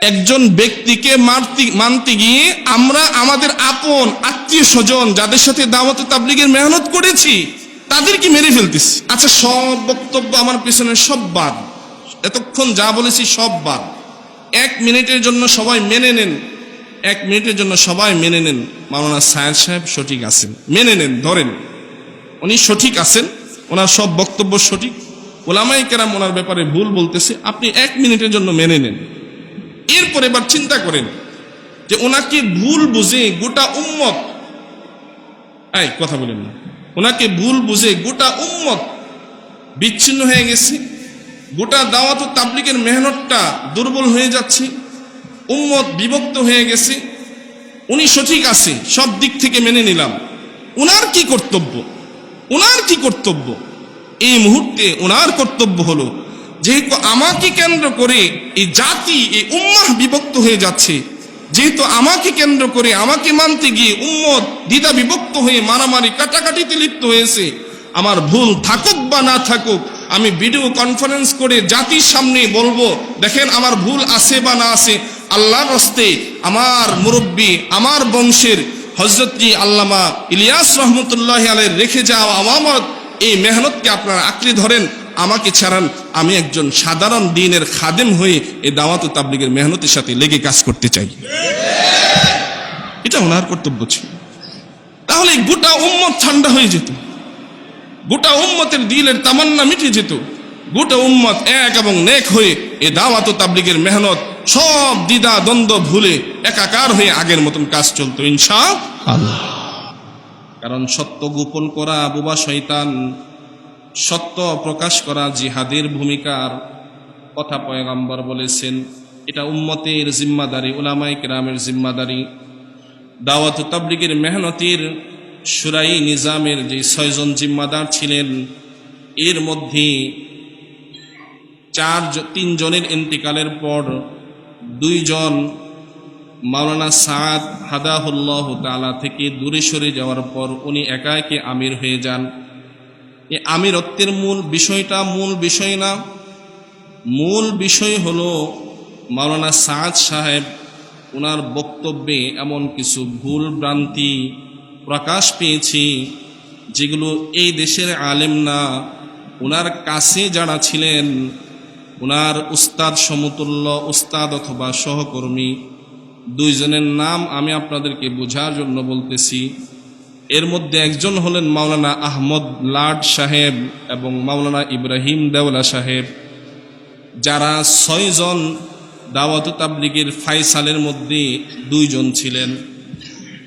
একজন ব্যক্তিকে মারতে, মানতে গিয়ে আমরা আমাদের আপন, আত্মীয় স্বজন যাদের সাথে দাওয়াত তাবলিগের মেহনত করেছি, তাদেরকে মেরে ফেলতেছি। আচ্ছা সব বক্তব্য আমার পেছনে সব বাদ। এতক্ষণ যা বলেছি সব বাদ। এক মিনিটের জন্য সবাই মেনে নেন। এক মিনিটের জন্য সবাই মেনে নেন। মাওলানা সায়েদ সাহেব সঠিক আছেন। মেনে নেন, ধরেন। উনি সঠিক আছেন, ওনার সব বক্তব্য সঠিক। ওলামাই কেরাম ওনার ব্যাপারে ভুল বলতেছে। আপনি এক মিনিটের জন্য মেনে নেন। এরপরে এবার চিন্তা করেন যে ওনাকে ভুল বুঝে গোটা উম্মত, এই কথা বলেন না, ওনাকে ভুল বুঝে গোটা উম্মত বিচ্ছিন্ন হয়ে গেছে, গোটা দাওয়াত তাবলিকের মেহনতটা দুর্বল হয়ে যাচ্ছে, উম্মত বিভক্ত হয়ে গেছে, উনি সঠিক আছে, সব দিক থেকে মেনে নিলাম। ওনার কি কর্তব্য? ওনার কি কর্তব্য? এই মুহূর্তে ওনার কর্তব্য হলো যেহেতু আমাকে কেন্দ্র করে এই জাতি, এই উম্মাহ বিভক্ত হয়ে যাচ্ছে, যেহেতু আমাকে কেন্দ্র করে, আমাকে মানতে গিয়ে উম্মত দ্বিধা বিভক্ত হয়ে মারামারি কাটাকাটিতে লিপ্ত হয়েছে, আমার ভুল থাকুক বা না থাকুক, আমি ভিডিও কনফারেন্স করে জাতির সামনে বলব, দেখেন আমার ভুল আছে বা না আছে, আল্লাহর রস্তে আমার মুরব্বী, আমার বংশের হজরতজি আল্লামা ইলিয়াস রহমতুল্লাহ আলাই রেখে যাওয়া আমামত এই মেহনতকে আপনারা আঁকড়ে ধরেন, আমাকে ছাড়ান। আমি একজন সাধারণ দিনের খাদেম হয়ে এই দাওয়াত তাবলিগের মেহনতের সাথে লেগে কাজ করতে চাই। এটা ওনার কর্তব্য ছিল। তাহলে গোটা উম্মত ঠান্ডা হয়ে যেত। গোটা উম্মতের দিলের তামান্না মিটে যেত। গোটা উম্মত এক এবং নেক হয়ে এ দাওয়াত তাবলিগের মেহনত সব দ্বিধা, দ্বন্দ্ব ভুলে একাকার হয়ে আগের মতন কাজ চলতো ইনশা কারণ সত্য গোপন করা বোবা শয়তান সত্য প্রকাশ করা জিহাদের ভূমিকার কথা পয়গাম্বর বলেছেন। এটা উম্মতের জিম্মাদারি উলামাই কেরামের জিম্মাদারি। দাওয়াত তাবলিগের মেহনতির সুরাই নিজামের যে ছয়জন জিম্মাদার ছিলেন, এর মধ্যে চার তিনজনের ইন্তিকালের পর দুইজন মাওলানা সাদ হাদাহুল্লাহ তালা থেকে দূরে সরে যাওয়ার পর উনি একা একে আমির হয়ে যান। এ আমিরত্বের মূল বিষয়টা মূল বিষয় না। মূল বিষয় হলো মাওলানা সাদ সাহেব ওনার বক্তব্যে এমন কিছু ভুল ভ্রান্তি প্রকাশ পেয়েছি, যেগুলো এই দেশের আলেম না। ওনার কাছে যারা ছিলেন ওনার উস্তাদ সমতুল্য, উস্তাদ অথবা সহকর্মী, দুইজনের নাম আমি আপনাদেরকে বোঝার জন্য বলতেছি। এর মধ্যে একজন হলেন মাওলানা আহমদ লাড সাহেব এবং মাওলানা ইব্রাহিম দেওলা সাহেব, যারা ছয়জন দাওয়াত তাবলিগের ফাইসালের মধ্যে দুইজন ছিলেন।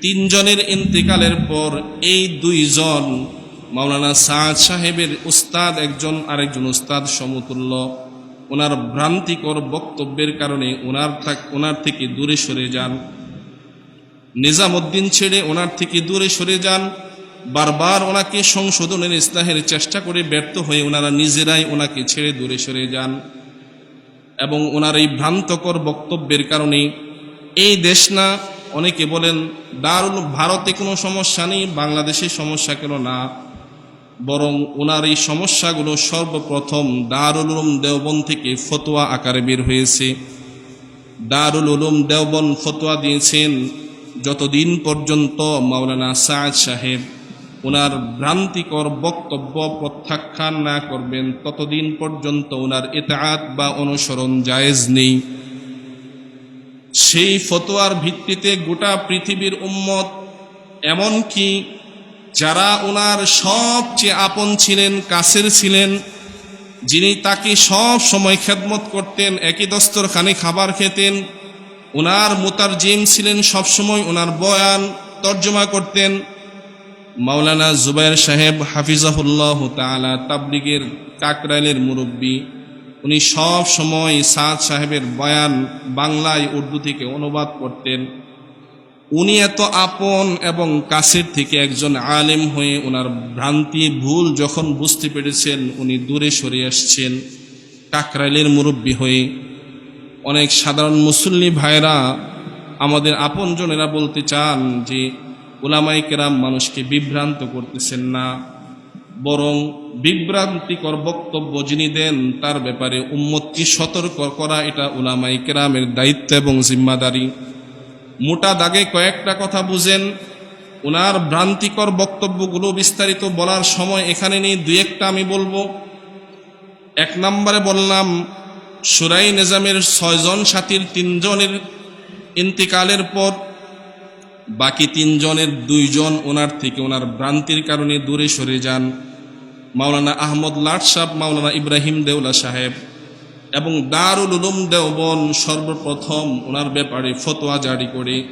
তিনজনের ইন্তেকালের পর এই দুইজন মাওলানা সাদ সাহেবের উস্তাদ, একজন আরেকজন উস্তাদ সমতুল্য। ওনার ভ্রান্তিকর বক্তব্যের কারণে ওনার থাক- ওনার থেকে দূরে সরে যান। নিজামুদ্দিন ছেড়ে ওনার থেকে দূরে সরে যান। বারবার ওনাকে সংশোধনের ইসলাহের চেষ্টা করে ব্যর্থ হয়ে ওনারা নিজেরাই ওনাকে ছেড়ে দূরে সরে যান। এবং ওনার এই ভ্রান্তকর বক্তব্যের কারণে এই দেশ না, অনেকে বলেন, দারুল ভারতে কোনো সমস্যা নেই, বাংলাদেশে সমস্যা কেন না? বরং ওনার এই সমস্যাগুলো সর্বপ্রথম দারুল উলুম দেওবন থেকে ফতোয়া আকারে বের হয়েছে। দারুল উলুম দেওবন ফতোয়া দিয়েছেন যতদিন পর্যন্ত মাওলানা সাদ সাহেব ওনার ভ্রান্তিকর বক্তব্য প্রত্যাখ্যান না করবেন, ততদিন পর্যন্ত ওনার এতাআত বা অনুসরণ জায়েজ নেই। সেই ফতোয়ার ভিত্তিতে গোটা পৃথিবীর উম্মত, এমনকি যারা ওনার সবচেয়ে আপন ছিলেন, কাছের ছিলেন, যিনি তাকে সব সময় খেদমত করতেন, একই দস্তরখানে খাবার খেতেন ওনার মোতারজিম ছিলেন সবসময় ওনার বয়ান তর্জমা করতেন। মাওলানা জুবাইর সাহেব হাফিজাহুল্লাহ তালা তাবলিগের কাকরাইলের মুরব্বী। উনি সব সময় সাদ সাহেবের বয়ান বাংলায় উর্দু থেকে অনুবাদ করতেন। উনি এত আপন এবং কাছের থেকে একজন আলেম হয়ে ওনার ভ্রান্তি, ভুল যখন বুঝতে পেরেছেন, উনি দূরে সরে আসছেন কাকরাইলের মুরব্বী হয়ে। অনেক সাধারণ মুসল্লি ভাইরা আমাদের আপনজনেরা বলতে চান যে ওলামাই কেরাম মানুষকে বিভ্রান্ত করতেছেন না, বরং বিভ্রান্তিকর বক্তব্য যিনি দেন তার ব্যাপারে উম্মতকে সতর্ক করা এটা উলামাই কেরামের দায়িত্ব এবং জিম্মাদারি। মোটা দাগে কয়েকটা কথা বুঝেন, ওনার ভ্রান্তিকর বক্তব্যগুলো বিস্তারিত বলার সময় এখানে নেই, দুই একটা আমি বলব। এক নম্বরে বললাম সুরাই নিজামের ছয়জন সাথীর তিনজনের ইন্তিকালের পর বাকি তিনজনের দুইজন ওনার থেকে ওনার ভ্রান্তির কারণে দূরে সরে যান। মাওলানা আহমদ লাট সাহ মাওলানা ইব্রাহিম দেউলা সাহেব এবং দারুল উলুম দেওবন সর্বপ্রথম ওনার ব্যাপারে ফতোয়া জারি করে।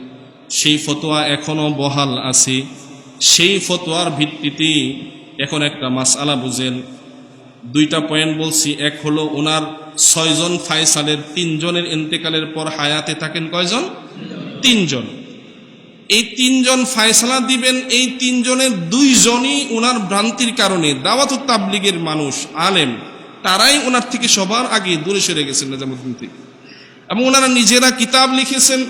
সেই ফতোয়া এখনও বহাল আছে। সেই ফতোয়ার ভিত্তিতে এখন একটা মাসআলা বুঝেন। দুইটা পয়েন্ট বলছি, এক হলো ওনার ছয়জন ফায়সালের তিনজনের ইন্তেকালের পর হায়াতে থাকেন কয়জন? তিনজন। এই তিনজন ফায়সালা দিবেন, এই তিনজনের দুইজনই ওনার ভ্রান্তির কারণে দাওয়াত তাবলিগের মানুষ, আলেম, তারাই ওনার থেকে সবার আগে দূরে সরে গেছেন নিজামুদ্দিন থেকে। এবং ওনারা নিজেরা কিতাব লিখেছেন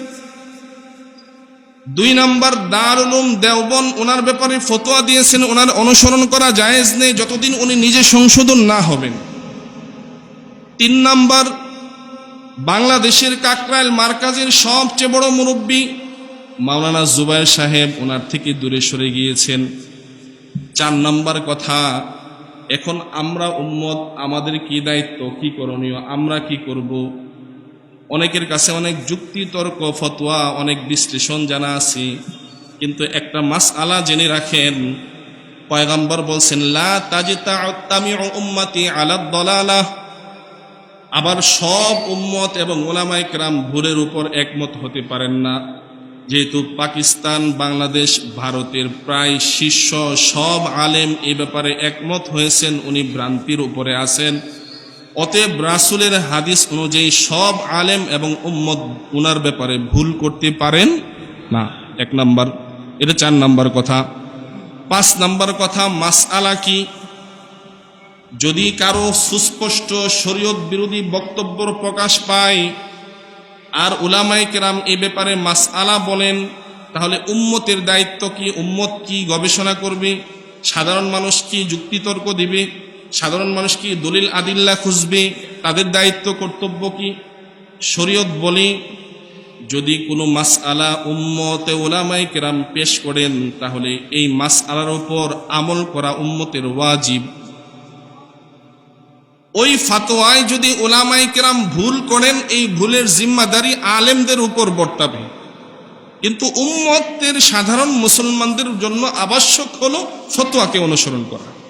দুই নাম্বার দারুলুম দেওবন ওনার ব্যাপারে ফতোয়া দিয়েছেন ওনার অনুসরণ করা জায়েজ নেই যতদিন উনি নিজে সংশোধন না হবেন। তিন নাম্বার, বাংলাদেশের কাকরাইল মার্কাজের সবচেয়ে বড় মুরব্বী মাওলানা জুবাইর সাহেব ওনার থেকে দূরে সরে গিয়েছেন। চার নাম্বার কথা, এখন আমরা উম্মত, আমাদের কি দায়িত্ব, কি করণীয়, আমরা কি করব? অনেকের কাছে অনেক যুক্তি তর্ক ফতোয়া, অনেক বিশ্লেষণ জানা আছে। কিন্তু একটা মাস আলা জেনে রাখেন, পয়গাম্বর বলছেন উম্মতি আবার সব উম্মত এবং ওলামাই ক্রাম ভুলের উপর একমত হতে পারেন না। যেহেতু পাকিস্তান, বাংলাদেশ, ভারতের প্রায় শীর্ষ সব আলেম এ ব্যাপারে একমত হয়েছেন, উনি ভ্রান্তির উপরে আছেন। অতএব রাসুলের হাদিস অনুযায়ী সব আলেম এবং উম্মত উনার ব্যাপারে ভুল করতে পারেন না। এক নাম্বার, এটা চার নাম্বার কথা। পাঁচ নাম্বার কথা, মাসআলা কি? যদি কারও সুস্পষ্ট শরীয়ত বিরোধী বক্তব্য প্রকাশ পায় আর উলামাই কেরাম এ ব্যাপারে মাসআলা বলেন, তাহলে উম্মতের দায়িত্ব কি? উম্মত কি গবেষণা করবে? সাধারণ মানুষ কি যুক্তিতর্ক দিবে? সাধারণ মানুষ কি দলিল আদিল্লা খুঁজবে? তাদের দায়িত্ব, কর্তব্য কি? শরীয়ত বলি, যদি কোনো মাস আলা উম্মতে ওলামাই কেরাম পেশ করেন, তাহলে এই মাস আলার ওপর আমল করা উম্মতের ওয়াজিব। ওই ফাতোয়ায় যদি ওলামাই কেরাম ভুল করেন, এই ভুলের জিম্মাদারি আলেমদের উপর বর্তাবে। কিন্তু উম্মতের সাধারণ মুসলমানদের জন্য আবশ্যক হলো ফতোয়াকে অনুসরণ করা।